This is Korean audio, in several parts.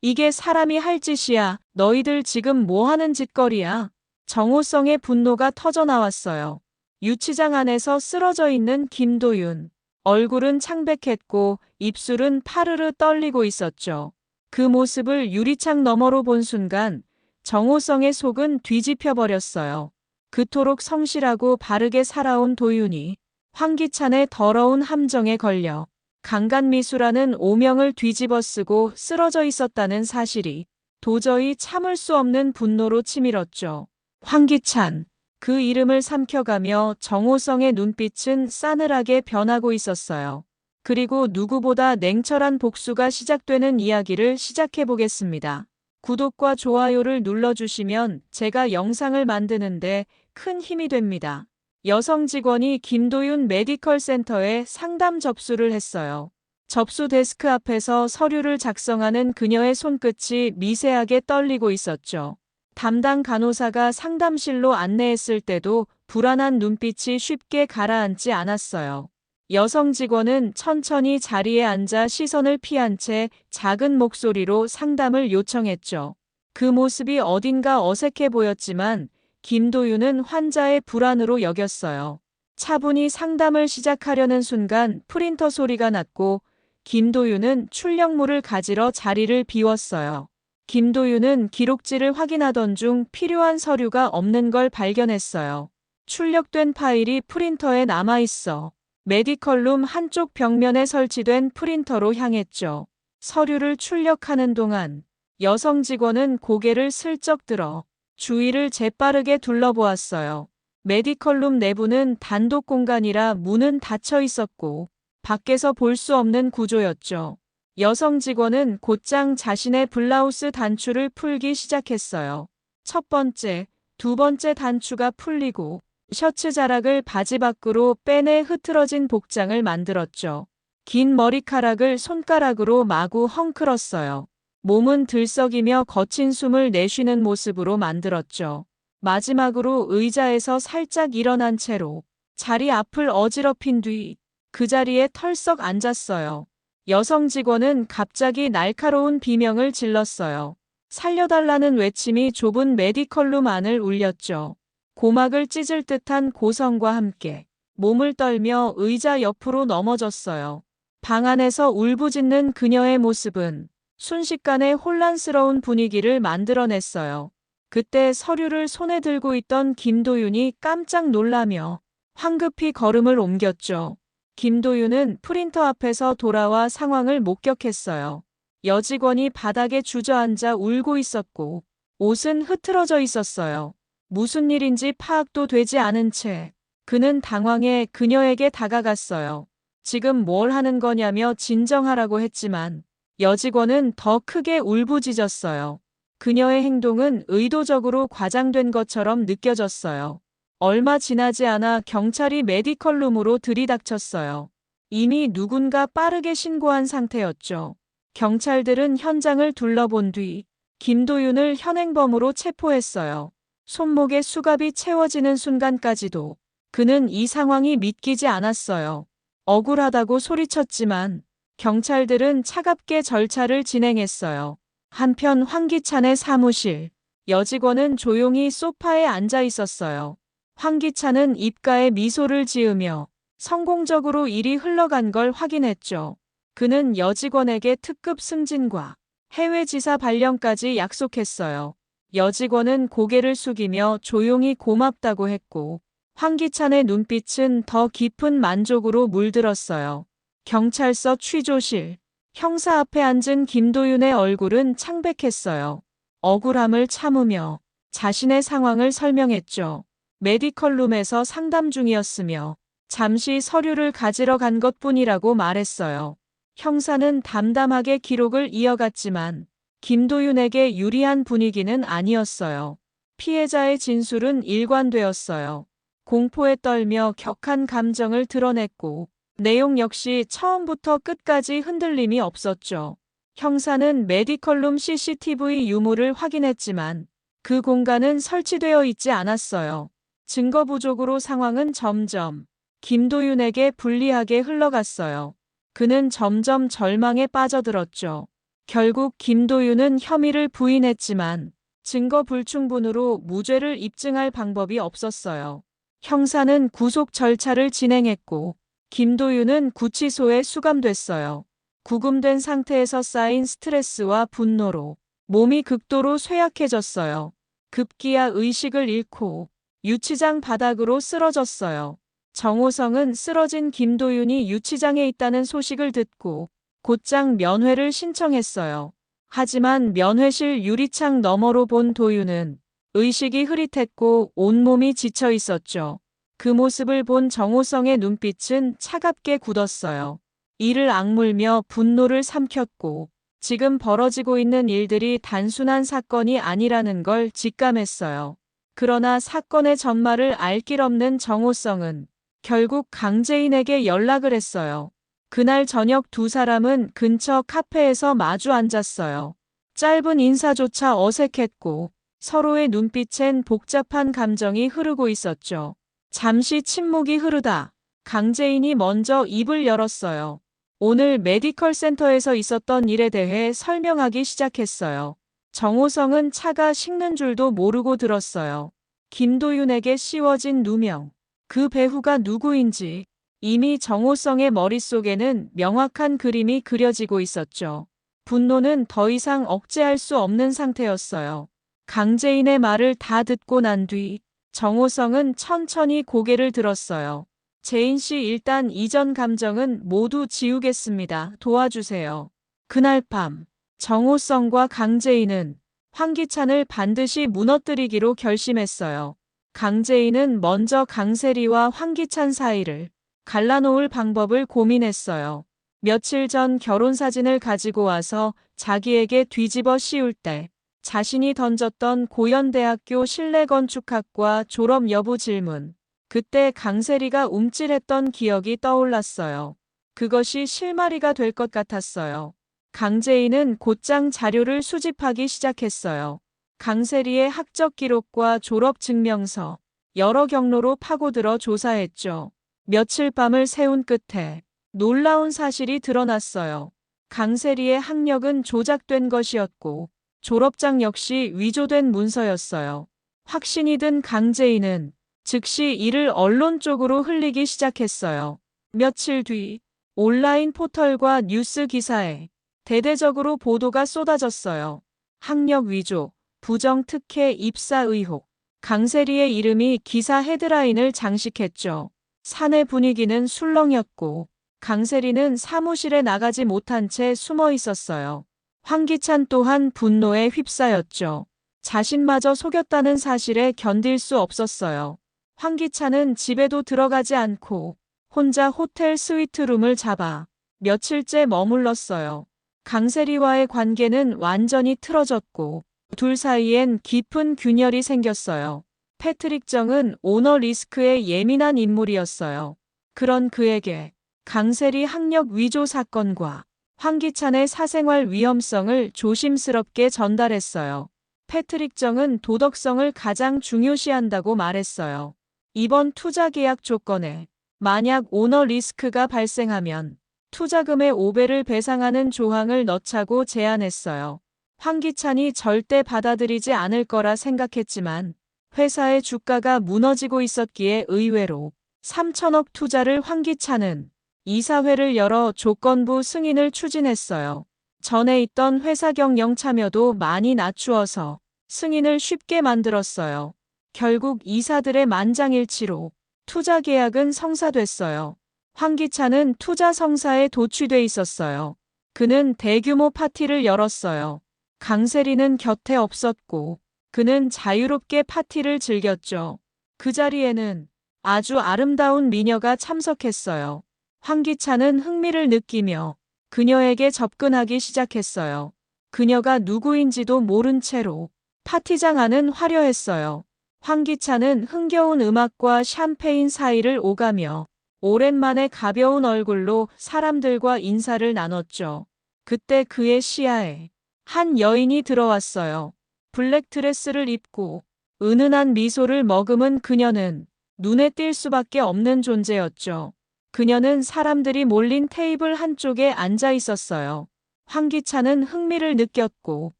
이게 사람이 할 짓이야. 너희들 지금 뭐 하는 짓거리야? 정호성의 분노가 터져 나왔어요. 유치장 안에서 쓰러져 있는 김도윤. 얼굴은 창백했고 입술은 파르르 떨리고 있었죠. 그 모습을 유리창 너머로 본 순간 정호성의 속은 뒤집혀 버렸어요. 그토록 성실하고 바르게 살아온 도윤이 황기찬의 더러운 함정에 걸려 강간미수라는 오명을 뒤집어 쓰고 쓰러져 있었다는 사실이 도저히 참을 수 없는 분노로 치밀었죠. 황기찬. 그 이름을 삼켜가며 정호성의 눈빛은 싸늘하게 변하고 있었어요. 그리고 누구보다 냉철한 복수가 시작되는 이야기를 시작해 보겠습니다. 구독과 좋아요를 눌러주시면 제가 영상을 만드는데 큰 힘이 됩니다. 여성 직원이 김도윤 메디컬 센터에 상담 접수를 했어요. 접수 데스크 앞에서 서류를 작성하는 그녀의 손끝이 미세하게 떨리고 있었죠. 담당 간호사가 상담실로 안내했을 때도 불안한 눈빛이 쉽게 가라앉지 않았어요. 여성 직원은 천천히 자리에 앉아 시선을 피한 채 작은 목소리로 상담을 요청했죠. 그 모습이 어딘가 어색해 보였지만 김도윤은 환자의 불안으로 여겼어요. 차분히 상담을 시작하려는 순간 프린터 소리가 났고 김도윤은 출력물을 가지러 자리를 비웠어요. 김도윤은 기록지를 확인하던 중 필요한 서류가 없는 걸 발견했어요. 출력된 파일이 프린터에 남아 있어 메디컬룸 한쪽 벽면에 설치된 프린터로 향했죠. 서류를 출력하는 동안 여성 직원은 고개를 슬쩍 들어 주위를 재빠르게 둘러보았어요. 메디컬룸 내부는 단독 공간이라 문은 닫혀 있었고 밖에서 볼 수 없는 구조였죠. 여성 직원은 곧장 자신의 블라우스 단추를 풀기 시작했어요. 첫 번째, 두 번째 단추가 풀리고 셔츠 자락을 바지 밖으로 빼내 흐트러진 복장을 만들었죠. 긴 머리카락을 손가락으로 마구 헝클었어요. 몸은 들썩이며 거친 숨을 내쉬는 모습으로 만들었죠. 마지막으로 의자에서 살짝 일어난 채로 자리 앞을 어지럽힌 뒤 그 자리에 털썩 앉았어요. 여성 직원은 갑자기 날카로운 비명을 질렀어요. 살려달라는 외침이 좁은 메디컬룸 안을 울렸죠. 고막을 찢을 듯한 고성과 함께 몸을 떨며 의자 옆으로 넘어졌어요. 방 안에서 울부짖는 그녀의 모습은 순식간에 혼란스러운 분위기를 만들어냈어요. 그때 서류를 손에 들고 있던 김도윤이 깜짝 놀라며 황급히 걸음을 옮겼죠. 김도윤은 프린터 앞에서 돌아와 상황을 목격했어요. 여직원이 바닥에 주저앉아 울고 있었고 옷은 흐트러져 있었어요. 무슨 일인지 파악도 되지 않은 채 그는 당황해 그녀에게 다가갔어요. 지금 뭘 하는 거냐며 진정하라고 했지만 여직원은 더 크게 울부짖었어요. 그녀의 행동은 의도적으로 과장된 것처럼 느껴졌어요. 얼마 지나지 않아 경찰이 메디컬룸으로 들이닥쳤어요. 이미 누군가 빠르게 신고한 상태였죠. 경찰들은 현장을 둘러본 뒤 김도윤을 현행범으로 체포했어요. 손목에 수갑이 채워지는 순간까지도 그는 이 상황이 믿기지 않았어요. 억울하다고 소리쳤지만 경찰들은 차갑게 절차를 진행했어요. 한편 황기찬의 사무실, 여직원은 조용히 소파에 앉아 있었어요. 황기찬은 입가에 미소를 지으며 성공적으로 일이 흘러간 걸 확인했죠. 그는 여직원에게 특급 승진과 해외 지사 발령까지 약속했어요. 여직원은 고개를 숙이며 조용히 고맙다고 했고 황기찬의 눈빛은 더 깊은 만족으로 물들었어요. 경찰서 취조실. 형사 앞에 앉은 김도윤의 얼굴은 창백했어요. 억울함을 참으며 자신의 상황을 설명했죠. 메디컬룸에서 상담 중이었으며 잠시 서류를 가지러 간 것뿐이라고 말했어요. 형사는 담담하게 기록을 이어갔지만 김도윤에게 유리한 분위기는 아니었어요. 피해자의 진술은 일관되었어요. 공포에 떨며 격한 감정을 드러냈고 내용 역시 처음부터 끝까지 흔들림이 없었죠. 형사는 메디컬룸 CCTV 유무를 확인했지만 그 공간은 설치되어 있지 않았어요. 증거 부족으로 상황은 점점 김도윤에게 불리하게 흘러갔어요. 그는 점점 절망에 빠져들었죠. 결국 김도윤은 혐의를 부인했지만 증거 불충분으로 무죄를 입증할 방법이 없었어요. 형사는 구속 절차를 진행했고 김도윤은 구치소에 수감됐어요. 구금된 상태에서 쌓인 스트레스와 분노로 몸이 극도로 쇠약해졌어요. 급기야 의식을 잃고 유치장 바닥으로 쓰러졌어요. 정호성은 쓰러진 김도윤이 유치장에 있다는 소식을 듣고 곧장 면회를 신청했어요. 하지만 면회실 유리창 너머로 본 도윤은 의식이 흐릿했고 온몸이 지쳐 있었죠. 그 모습을 본 정호성의 눈빛은 차갑게 굳었어요. 이를 악물며 분노를 삼켰고 지금 벌어지고 있는 일들이 단순한 사건이 아니라는 걸 직감했어요. 그러나 사건의 전말을 알 길 없는 정호성은 결국 강재인에게 연락을 했어요. 그날 저녁 두 사람은 근처 카페에서 마주 앉았어요. 짧은 인사조차 어색했고 서로의 눈빛엔 복잡한 감정이 흐르고 있었죠. 잠시 침묵이 흐르다 강재인이 먼저 입을 열었어요. 오늘 메디컬 센터에서 있었던 일에 대해 설명하기 시작했어요. 정호성은 차가 식는 줄도 모르고 들었어요. 김도윤에게 씌워진 누명. 그 배후가 누구인지 이미 정호성의 머릿속에는 명확한 그림이 그려지고 있었죠. 분노는 더 이상 억제할 수 없는 상태였어요. 강재인의 말을 다 듣고 난 뒤 정호성은 천천히 고개를 들었어요. 재인 씨 일단 이전 감정은 모두 지우겠습니다. 도와주세요. 그날 밤 정호성과 강재인은 황기찬을 반드시 무너뜨리기로 결심했어요. 강재인은 먼저 강세리와 황기찬 사이를 갈라놓을 방법을 고민했어요. 며칠 전 결혼 사진을 가지고 와서 자기에게 뒤집어 씌울 때 자신이 던졌던 고연대학교 실내건축학과 졸업 여부 질문. 그때 강세리가 움찔했던 기억이 떠올랐어요. 그것이 실마리가 될 것 같았어요. 강재인은 곧장 자료를 수집하기 시작했어요. 강세리의 학적 기록과 졸업 증명서, 여러 경로로 파고들어 조사했죠. 며칠 밤을 세운 끝에 놀라운 사실이 드러났어요. 강세리의 학력은 조작된 것이었고 졸업장 역시 위조된 문서였어요. 확신이 든 강재인은 즉시 이를 언론 쪽으로 흘리기 시작했어요. 며칠 뒤 온라인 포털과 뉴스 기사에 대대적으로 보도가 쏟아졌어요. 학력 위조, 부정 특혜 입사 의혹. 강세리의 이름이 기사 헤드라인을 장식했죠. 사내 분위기는 술렁였고 강세리는 사무실에 나가지 못한 채 숨어 있었어요. 황기찬 또한 분노에 휩싸였죠. 자신마저 속였다는 사실에 견딜 수 없었어요. 황기찬은 집에도 들어가지 않고 혼자 호텔 스위트룸을 잡아 며칠째 머물렀어요. 강세리와의 관계는 완전히 틀어졌고 둘 사이엔 깊은 균열이 생겼어요. 패트릭 정은 오너 리스크에 예민한 인물이었어요. 그런 그에게 강세리 학력 위조 사건과 황기찬의 사생활 위험성을 조심스럽게 전달했어요. 패트릭 정은 도덕성을 가장 중요시한다고 말했어요. 이번 투자 계약 조건에 만약 오너 리스크가 발생하면 투자금의 5배를 배상하는 조항을 넣자고 제안했어요. 황기찬이 절대 받아들이지 않을 거라 생각했지만 회사의 주가가 무너지고 있었기에 의외로 3천억 투자를 황기찬은 이사회를 열어 조건부 승인을 추진했어요. 전에 있던 회사 경영 참여도 많이 낮추어서 승인을 쉽게 만들었어요. 결국 이사들의 만장일치로 투자 계약은 성사됐어요. 황기찬은 투자 성사에 도취돼 있었어요. 그는 대규모 파티를 열었어요. 강세리는 곁에 없었고 그는 자유롭게 파티를 즐겼죠. 그 자리에는 아주 아름다운 미녀가 참석했어요. 황기찬은 흥미를 느끼며 그녀에게 접근하기 시작했어요. 그녀가 누구인지도 모른 채로 파티장 안은 화려했어요. 황기찬은 흥겨운 음악과 샴페인 사이를 오가며 오랜만에 가벼운 얼굴로 사람들과 인사를 나눴죠. 그때 그의 시야에 한 여인이 들어왔어요. 블랙 드레스를 입고 은은한 미소를 머금은 그녀는 눈에 띌 수밖에 없는 존재였죠. 그녀는 사람들이 몰린 테이블 한쪽에 앉아 있었어요. 황기찬은 흥미를 느꼈고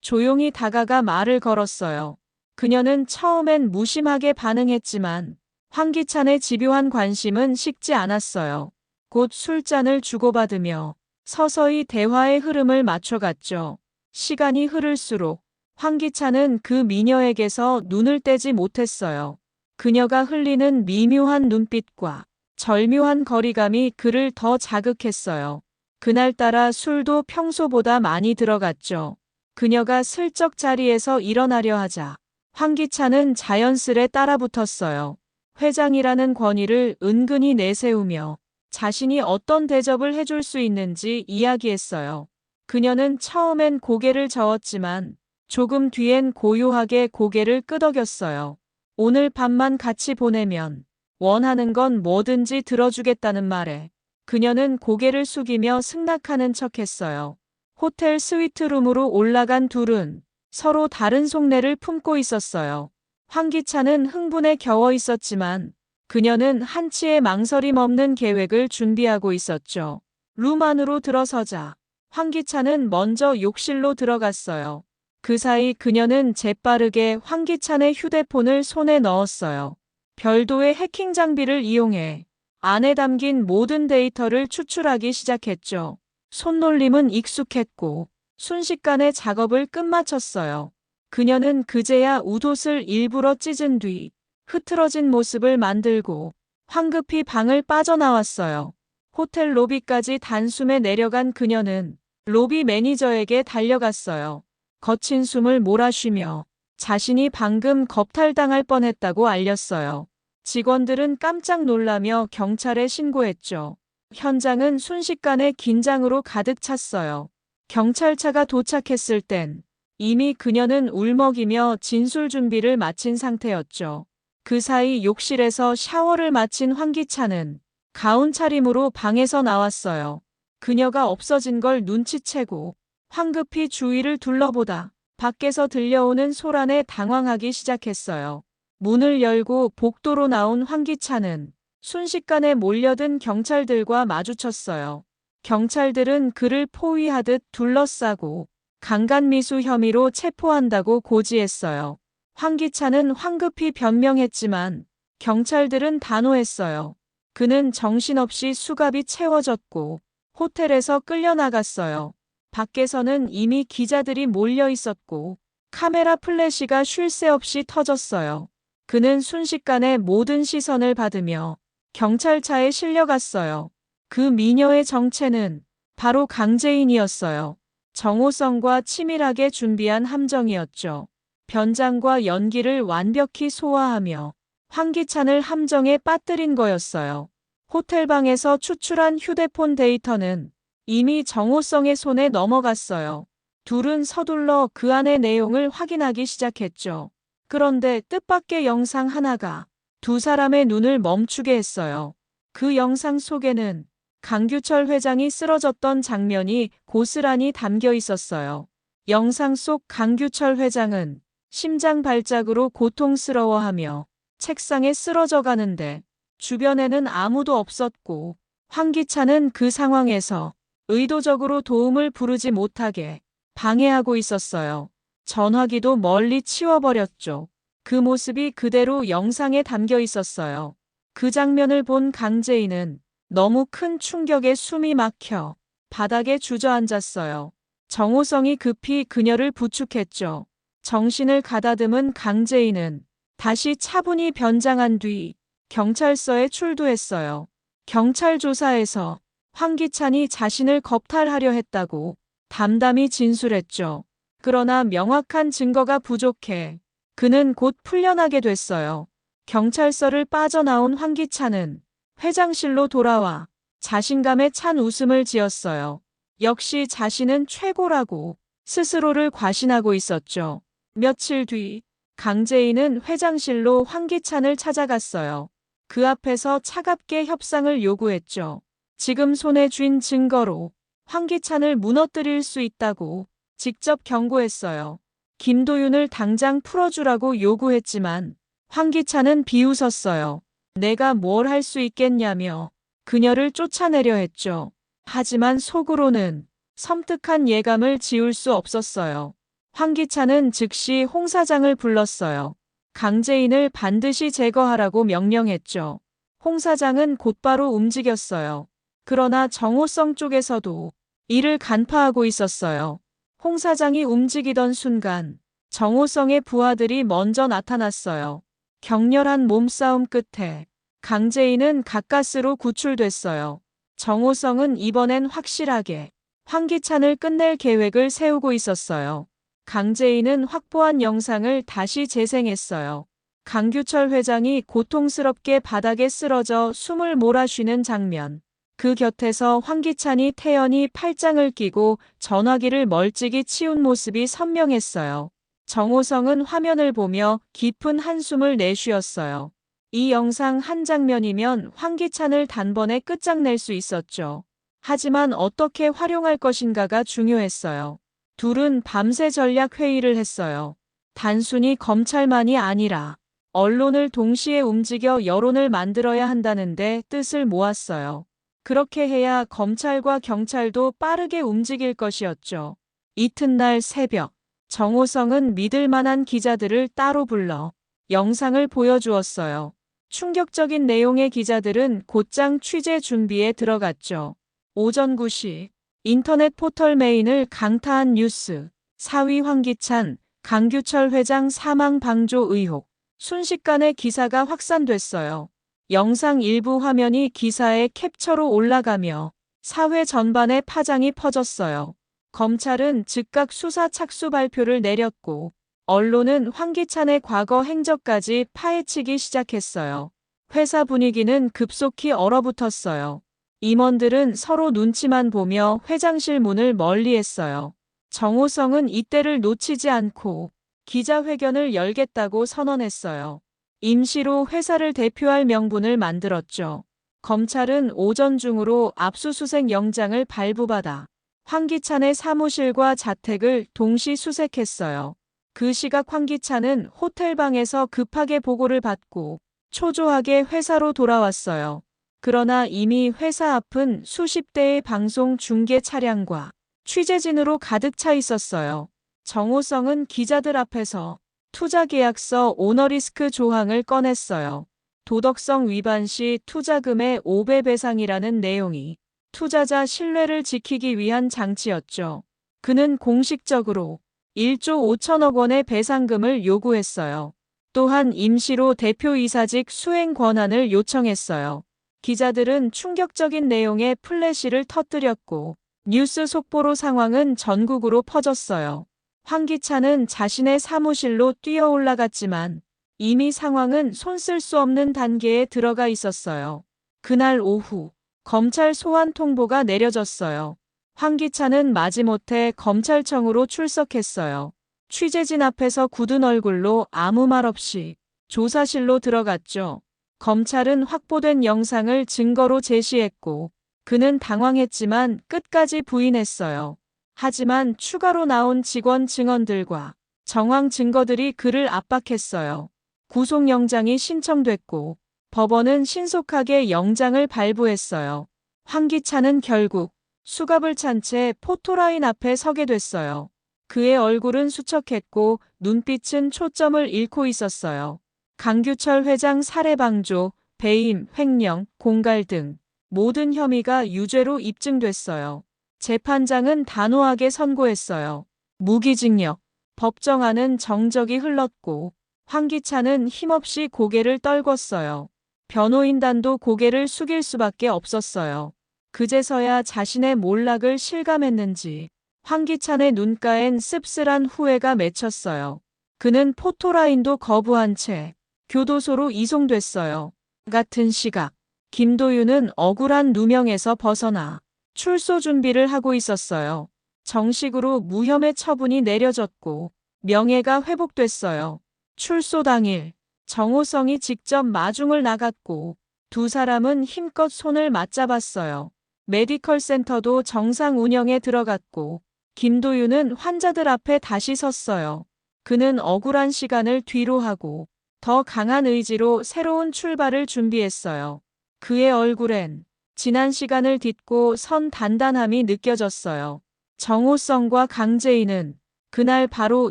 조용히 다가가 말을 걸었어요. 그녀는 처음엔 무심하게 반응했지만 황기찬의 집요한 관심은 식지 않았어요. 곧 술잔을 주고받으며 서서히 대화의 흐름을 맞춰갔죠. 시간이 흐를수록 황기찬은 그 미녀에게서 눈을 떼지 못했어요. 그녀가 흘리는 미묘한 눈빛과 절묘한 거리감이 그를 더 자극했어요. 그날따라 술도 평소보다 많이 들어갔죠. 그녀가 슬쩍 자리에서 일어나려 하자 황기찬은 자연스레 따라붙었어요. 회장이라는 권위를 은근히 내세우며 자신이 어떤 대접을 해줄 수 있는지 이야기했어요. 그녀는 처음엔 고개를 저었지만 조금 뒤엔 고요하게 고개를 끄덕였어요. 오늘 밤만 같이 보내면 원하는 건 뭐든지 들어주겠다는 말에 그녀는 고개를 숙이며 승낙하는 척 했어요. 호텔 스위트룸으로 올라간 둘은 서로 다른 속내를 품고 있었어요. 황기찬은 흥분에 겨워 있었지만 그녀는 한치의 망설임 없는 계획을 준비하고 있었죠. 룸 안으로 들어서자 황기찬은 먼저 욕실로 들어갔어요. 그 사이 그녀는 재빠르게 황기찬의 휴대폰을 손에 넣었어요. 별도의 해킹 장비를 이용해 안에 담긴 모든 데이터를 추출하기 시작했죠. 손놀림은 익숙했고 순식간에 작업을 끝마쳤어요. 그녀는 그제야 웃옷을 일부러 찢은 뒤 흐트러진 모습을 만들고 황급히 방을 빠져나왔어요. 호텔 로비까지 단숨에 내려간 그녀는 로비 매니저에게 달려갔어요. 거친 숨을 몰아쉬며 자신이 방금 겁탈당할 뻔했다고 알렸어요. 직원들은 깜짝 놀라며 경찰에 신고했죠. 현장은 순식간에 긴장으로 가득 찼어요. 경찰차가 도착했을 땐 이미 그녀는 울먹이며 진술 준비를 마친 상태였죠. 그 사이 욕실에서 샤워를 마친 황기찬은 가운 차림으로 방에서 나왔어요. 그녀가 없어진 걸 눈치채고 황급히 주위를 둘러보다 밖에서 들려오는 소란에 당황하기 시작했어요. 문을 열고 복도로 나온 황기찬은 순식간에 몰려든 경찰들과 마주쳤어요. 경찰들은 그를 포위하듯 둘러싸고 강간미수 혐의로 체포한다고 고지했어요. 황기찬은 황급히 변명했지만 경찰들은 단호했어요. 그는 정신없이 수갑이 채워졌고 호텔에서 끌려나갔어요. 밖에서는 이미 기자들이 몰려 있었고 카메라 플래시가 쉴 새 없이 터졌어요. 그는 순식간에 모든 시선을 받으며 경찰차에 실려갔어요. 그 미녀의 정체는 바로 강재인이었어요. 정호성과 치밀하게 준비한 함정이었죠. 변장과 연기를 완벽히 소화하며 황기찬을 함정에 빠뜨린 거였어요. 호텔방에서 추출한 휴대폰 데이터는 이미 정호성의 손에 넘어갔어요. 둘은 서둘러 그 안의 내용을 확인하기 시작했죠. 그런데 뜻밖의 영상 하나가 두 사람의 눈을 멈추게 했어요. 그 영상 속에는 강규철 회장이 쓰러졌던 장면이 고스란히 담겨 있었어요. 영상 속 강규철 회장은 심장 발작으로 고통스러워하며 책상에 쓰러져 가는데 주변에는 아무도 없었고 황기찬은 그 상황에서 의도적으로 도움을 부르지 못하게 방해하고 있었어요. 전화기도 멀리 치워버렸죠. 그 모습이 그대로 영상에 담겨 있었어요. 그 장면을 본 강재인은 너무 큰 충격에 숨이 막혀 바닥에 주저앉았어요. 정호성이 급히 그녀를 부축했죠. 정신을 가다듬은 강재인은 다시 차분히 변장한 뒤 경찰서에 출두했어요. 경찰 조사에서 황기찬이 자신을 겁탈하려 했다고 담담히 진술했죠. 그러나 명확한 증거가 부족해 그는 곧 풀려나게 됐어요. 경찰서를 빠져나온 황기찬은 회장실로 돌아와 자신감에 찬 웃음을 지었어요. 역시 자신은 최고라고 스스로를 과신하고 있었죠. 며칠 뒤 강재인은 회장실로 황기찬을 찾아갔어요. 그 앞에서 차갑게 협상을 요구했죠. 지금 손에 쥔 증거로 황기찬을 무너뜨릴 수 있다고 직접 경고했어요. 김도윤을 당장 풀어주라고 요구했지만 황기찬은 비웃었어요. 내가 뭘 할 수 있겠냐며 그녀를 쫓아내려 했죠. 하지만 속으로는 섬뜩한 예감을 지울 수 없었어요. 황기찬은 즉시 홍 사장을 불렀어요. 강재인을 반드시 제거하라고 명령했죠. 홍 사장은 곧바로 움직였어요. 그러나 정호성 쪽에서도 이를 간파하고 있었어요. 홍 사장이 움직이던 순간 정호성의 부하들이 먼저 나타났어요. 격렬한 몸싸움 끝에 강재인은 가까스로 구출됐어요. 정호성은 이번엔 확실하게 황기찬을 끝낼 계획을 세우고 있었어요. 강재인은 확보한 영상을 다시 재생했어요. 강규철 회장이 고통스럽게 바닥에 쓰러져 숨을 몰아쉬는 장면. 그 곁에서 황기찬이 태연히 팔짱을 끼고 전화기를 멀찍이 치운 모습이 선명했어요. 정호성은 화면을 보며 깊은 한숨을 내쉬었어요. 이 영상 한 장면이면 황기찬을 단번에 끝장낼 수 있었죠. 하지만 어떻게 활용할 것인가가 중요했어요. 둘은 밤새 전략 회의를 했어요. 단순히 검찰만이 아니라 언론을 동시에 움직여 여론을 만들어야 한다는데 뜻을 모았어요. 그렇게 해야 검찰과 경찰도 빠르게 움직일 것이었죠. 이튿날 새벽, 정호성은 믿을 만한 기자들을 따로 불러 영상을 보여주었어요. 충격적인 내용의 기자들은 곧장 취재 준비에 들어갔죠. 오전 9시 인터넷 포털 메인을 강타한 뉴스 4위 황기찬, 강규철 회장 사망 방조 의혹 순식간에 기사가 확산됐어요. 영상 일부 화면이 기사에 캡처로 올라가며 사회 전반에 파장이 퍼졌어요. 검찰은 즉각 수사 착수 발표를 내렸고 언론은 황기찬의 과거 행적까지 파헤치기 시작했어요. 회사 분위기는 급속히 얼어붙었어요. 임원들은 서로 눈치만 보며 회장실 문을 멀리했어요. 정호성은 이때를 놓치지 않고 기자회견을 열겠다고 선언했어요. 임시로 회사를 대표할 명분을 만들었죠. 검찰은 오전 중으로 압수수색 영장을 발부받아 황기찬의 사무실과 자택을 동시 수색했어요. 그 시각 황기찬은 호텔방에서 급하게 보고를 받고 초조하게 회사로 돌아왔어요. 그러나 이미 회사 앞은 수십 대의 방송 중계 차량과 취재진으로 가득 차 있었어요. 정호성은 기자들 앞에서 투자계약서 오너리스크 조항을 꺼냈어요. 도덕성 위반 시 투자금의 5배 배상이라는 내용이 투자자 신뢰를 지키기 위한 장치였죠. 그는 공식적으로 1조 5천억 원의 배상금을 요구했어요. 또한 임시로 대표이사직 수행 권한을 요청했어요. 기자들은 충격적인 내용의 플래시를 터뜨렸고 뉴스 속보로 상황은 전국으로 퍼졌어요. 황기찬은 자신의 사무실로 뛰어 올라갔지만 이미 상황은 손쓸 수 없는 단계에 들어가 있었어요. 그날 오후 검찰 소환 통보가 내려졌어요. 황기찬은 마지못해 검찰청으로 출석했어요. 취재진 앞에서 굳은 얼굴로 아무 말 없이 조사실로 들어갔죠. 검찰은 확보된 영상을 증거로 제시했고 그는 당황했지만 끝까지 부인했어요. 하지만 추가로 나온 직원 증언들과 정황 증거들이 그를 압박했어요. 구속영장이 신청됐고 법원은 신속하게 영장을 발부했어요. 황기찬은 결국 수갑을 찬 채 포토라인 앞에 서게 됐어요. 그의 얼굴은 수척했고 눈빛은 초점을 잃고 있었어요. 강규철 회장 살해 방조, 배임, 횡령, 공갈 등 모든 혐의가 유죄로 입증됐어요. 재판장은 단호하게 선고했어요. 무기징역. 법정안은 정적이 흘렀고 황기찬은 힘없이 고개를 떨궜어요. 변호인단도 고개를 숙일 수밖에 없었어요. 그제서야 자신의 몰락을 실감했는지 황기찬의 눈가엔 씁쓸한 후회가 맺혔어요. 그는 포토라인도 거부한 채 교도소로 이송됐어요. 같은 시각 김도윤은 억울한 누명에서 벗어나 출소 준비를 하고 있었어요. 정식으로 무혐의 처분이 내려졌고 명예가 회복됐어요. 출소 당일 정호성이 직접 마중을 나갔고 두 사람은 힘껏 손을 맞잡았어요. 메디컬 센터도 정상 운영에 들어갔고 김도윤은 환자들 앞에 다시 섰어요. 그는 억울한 시간을 뒤로 하고 더 강한 의지로 새로운 출발을 준비했어요. 그의 얼굴엔 지난 시간을 딛고 선 단단함이 느껴졌어요. 정호성과 강재인은 그날 바로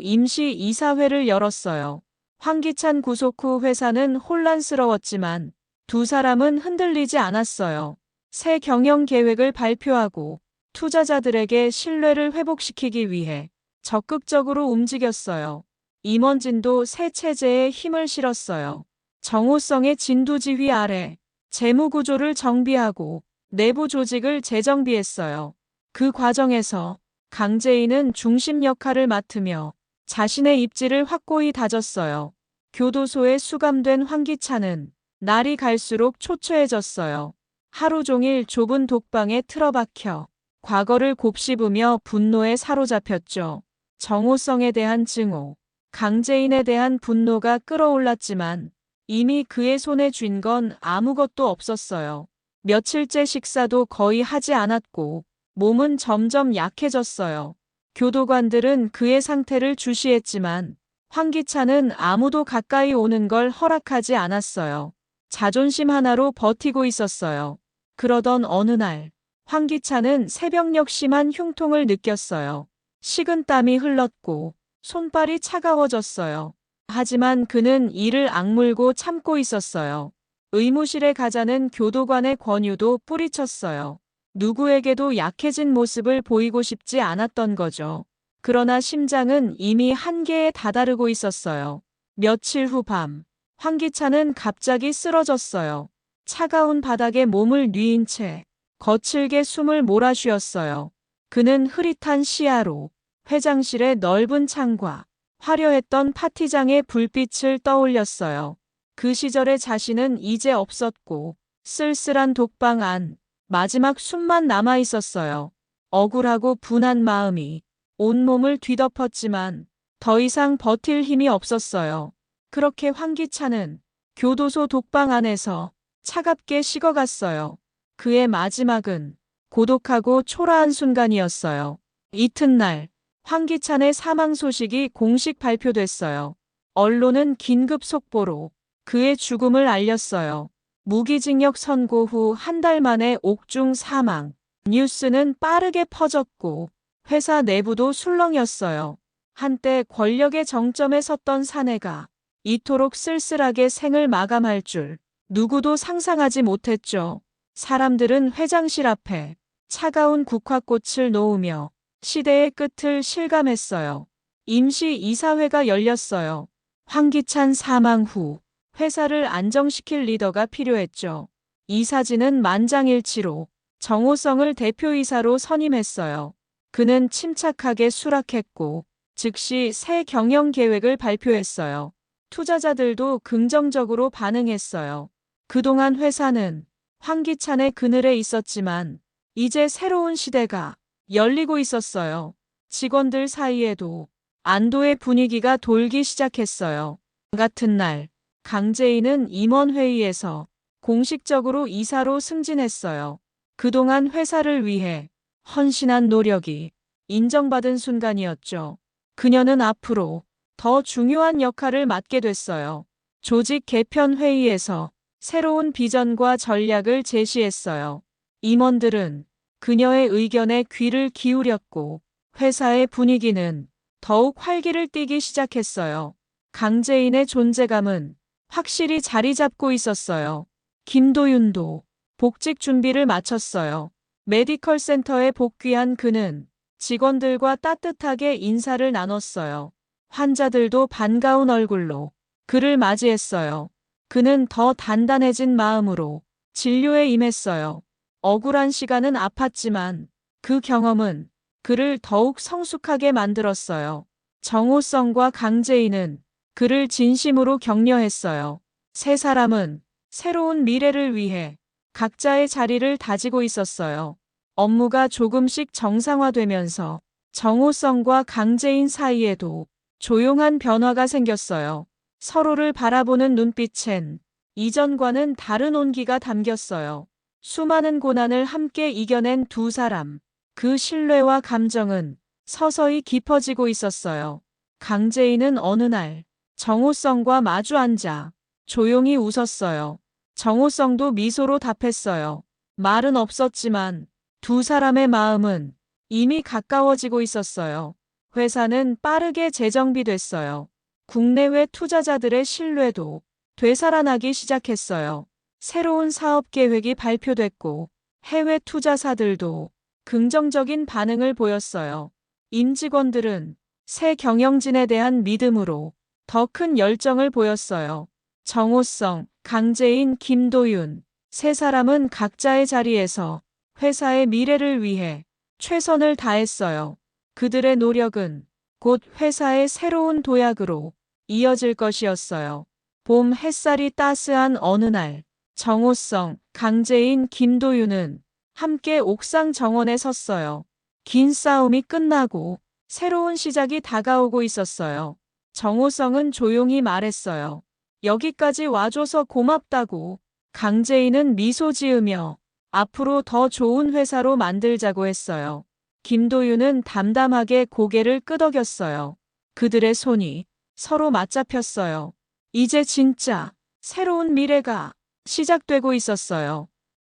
임시 이사회를 열었어요. 황기찬 구속 후 회사는 혼란스러웠지만 두 사람은 흔들리지 않았어요. 새 경영 계획을 발표하고 투자자들에게 신뢰를 회복시키기 위해 적극적으로 움직였어요. 임원진도 새 체제에 힘을 실었어요. 정호성의 진두지휘 아래 재무 구조를 정비하고 내부 조직을 재정비했어요. 그 과정에서 강재인은 중심 역할을 맡으며 자신의 입지를 확고히 다졌어요. 교도소에 수감된 황기찬은 날이 갈수록 초췌해졌어요. 하루 종일 좁은 독방에 틀어박혀 과거를 곱씹으며 분노에 사로잡혔죠. 정호성에 대한 증오, 강재인에 대한 분노가 끌어올랐지만 이미 그의 손에 쥔 건 아무것도 없었어요. 며칠째 식사도 거의 하지 않았고 몸은 점점 약해졌어요. 교도관들은 그의 상태를 주시했지만 황기찬은 아무도 가까이 오는 걸 허락하지 않았어요. 자존심 하나로 버티고 있었어요. 그러던 어느 날 황기찬은 새벽녘 심한 흉통을 느꼈어요. 식은 땀이 흘렀고 손발이 차가워졌어요. 하지만 그는 이를 악물고 참고 있었어요. 의무실에 가자는 교도관의 권유도 뿌리쳤어요. 누구에게도 약해진 모습을 보이고 싶지 않았던 거죠. 그러나 심장은 이미 한계에 다다르고 있었어요. 며칠 후 밤, 황기찬은 갑자기 쓰러졌어요. 차가운 바닥에 몸을 뉘인 채 거칠게 숨을 몰아쉬었어요. 그는 흐릿한 시야로 회장실의 넓은 창과 화려했던 파티장의 불빛을 떠올렸어요. 그 시절의 자신은 이제 없었고 쓸쓸한 독방 안 마지막 숨만 남아 있었어요. 억울하고 분한 마음이 온몸을 뒤덮었지만 더 이상 버틸 힘이 없었어요. 그렇게 황기찬은 교도소 독방 안에서 차갑게 식어갔어요. 그의 마지막은 고독하고 초라한 순간이었어요. 이튿날 황기찬의 사망 소식이 공식 발표됐어요. 언론은 긴급 속보로 그의 죽음을 알렸어요. 무기징역 선고 후 한 달 만에 옥중 사망. 뉴스는 빠르게 퍼졌고 회사 내부도 술렁였어요. 한때 권력의 정점에 섰던 사내가 이토록 쓸쓸하게 생을 마감할 줄 누구도 상상하지 못했죠. 사람들은 회장실 앞에 차가운 국화꽃을 놓으며 시대의 끝을 실감했어요. 임시 이사회가 열렸어요. 황기찬 사망 후 회사를 안정시킬 리더가 필요했죠. 이사진은 만장일치로 정호성을 대표이사로 선임했어요. 그는 침착하게 수락했고 즉시 새 경영 계획을 발표했어요. 투자자들도 긍정적으로 반응했어요. 그동안 회사는 황기찬의 그늘에 있었지만 이제 새로운 시대가 열리고 있었어요. 직원들 사이에도 안도의 분위기가 돌기 시작했어요. 같은 날 강재인은 임원회의에서 공식적으로 이사로 승진했어요. 그동안 회사를 위해 헌신한 노력이 인정받은 순간이었죠. 그녀는 앞으로 더 중요한 역할을 맡게 됐어요. 조직 개편 회의에서 새로운 비전과 전략을 제시했어요. 임원들은 그녀의 의견에 귀를 기울였고 회사의 분위기는 더욱 활기를 띠기 시작했어요. 강재인의 존재감은 확실히 자리 잡고 있었어요. 김도윤도 복직 준비를 마쳤어요. 메디컬 센터에 복귀한 그는 직원들과 따뜻하게 인사를 나눴어요. 환자들도 반가운 얼굴로 그를 맞이했어요. 그는 더 단단해진 마음으로 진료에 임했어요. 억울한 시간은 아팠지만 그 경험은 그를 더욱 성숙하게 만들었어요. 정호성과 강재인은 그를 진심으로 격려했어요. 세 사람은 새로운 미래를 위해 각자의 자리를 다지고 있었어요. 업무가 조금씩 정상화되면서 정호성과 강재인 사이에도 조용한 변화가 생겼어요. 서로를 바라보는 눈빛엔 이전과는 다른 온기가 담겼어요. 수많은 고난을 함께 이겨낸 두 사람. 그 신뢰와 감정은 서서히 깊어지고 있었어요. 강재인은 어느 날 정호성과 마주 앉아 조용히 웃었어요. 정호성도 미소로 답했어요. 말은 없었지만 두 사람의 마음은 이미 가까워지고 있었어요. 회사는 빠르게 재정비됐어요. 국내외 투자자들의 신뢰도 되살아나기 시작했어요. 새로운 사업 계획이 발표됐고 해외 투자사들도 긍정적인 반응을 보였어요. 임직원들은 새 경영진에 대한 믿음으로 더 큰 열정을 보였어요. 정호성, 강재인, 김도윤 세 사람은 각자의 자리에서 회사의 미래를 위해 최선을 다했어요. 그들의 노력은 곧 회사의 새로운 도약으로 이어질 것이었어요. 봄 햇살이 따스한 어느 날, 정호성, 강재인, 김도윤은 함께 옥상 정원에 섰어요. 긴 싸움이 끝나고 새로운 시작이 다가오고 있었어요. 정호성은 조용히 말했어요. 여기까지 와줘서 고맙다고. 강재인은 미소 지으며 앞으로 더 좋은 회사로 만들자고 했어요. 김도윤은 담담하게 고개를 끄덕였어요. 그들의 손이 서로 맞잡혔어요. 이제 진짜 새로운 미래가 시작되고 있었어요.